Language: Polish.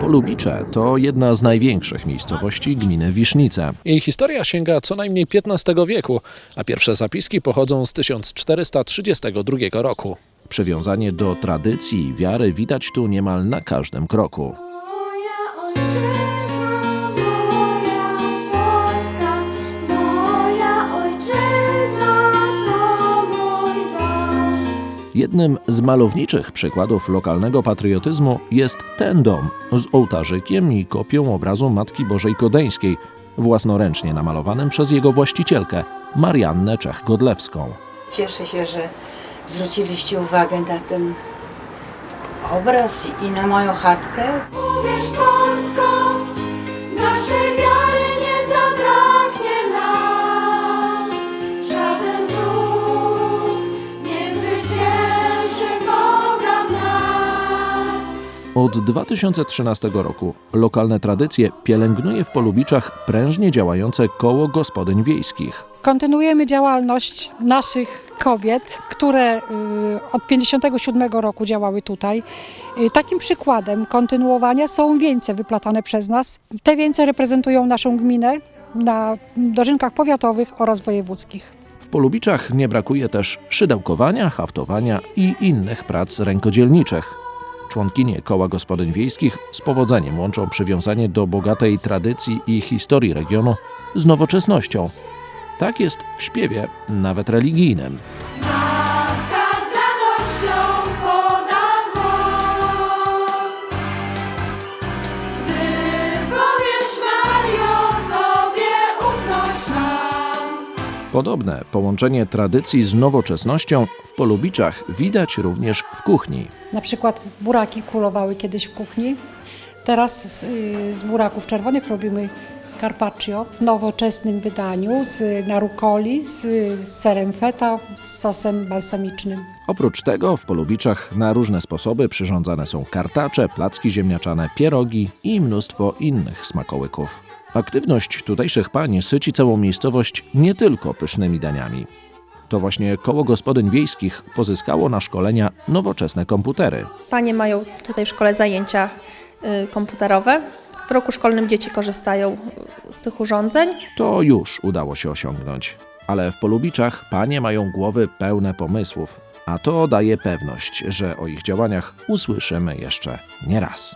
Polubicze to jedna z największych miejscowości gminy Wisznice. Jej historia sięga co najmniej XV wieku, a pierwsze zapiski pochodzą z 1432 roku. Przywiązanie do tradycji i wiary widać tu niemal na każdym kroku. Moja ojczyzna, Jednym z malowniczych przykładów lokalnego patriotyzmu jest ten dom z ołtarzykiem i kopią obrazu Matki Bożej Kodeńskiej, własnoręcznie namalowanym przez jego właścicielkę, Mariannę Czech-Godlewską. Cieszę się, że zwróciliście uwagę na ten obraz i na moją chatkę. Uwierz Polsko, Od 2013 roku lokalne tradycje pielęgnuje w Polubiczach prężnie działające koło gospodyń wiejskich. Kontynuujemy działalność naszych kobiet, które y, od 57 roku działały tutaj. Y, Takim przykładem kontynuowania są wieńce wyplatane przez nas. Te wieńce reprezentują naszą gminę na dożynkach powiatowych oraz wojewódzkich. W Polubiczach nie brakuje też szydełkowania, haftowania i innych prac rękodzielniczych. Członkinie koła gospodyń wiejskich z powodzeniem łączą przywiązanie do bogatej tradycji i historii regionu z nowoczesnością. Tak jest w śpiewie, nawet religijnym. Podobne połączenie tradycji z nowoczesnością w Polubiczach widać również w kuchni. Na przykład buraki królowały kiedyś w kuchni. Teraz z, y, z buraków czerwonych robimy carpaccio w nowoczesnym wydaniu z narukoli, z, z serem feta, z sosem balsamicznym. Oprócz tego w Polubiczach na różne sposoby przyrządzane są kartacze, placki ziemniaczane, pierogi i mnóstwo innych smakołyków. Aktywność tutejszych pań syci całą miejscowość nie tylko pysznymi daniami. To właśnie koło gospodyń wiejskich pozyskało na szkolenia nowoczesne komputery. Panie mają tutaj w szkole zajęcia y, komputerowe. W roku szkolnym dzieci korzystają z tych urządzeń. To już udało się osiągnąć. Ale w Polubiczach panie mają głowy pełne pomysłów, a to daje pewność, że o ich działaniach usłyszymy jeszcze nie raz.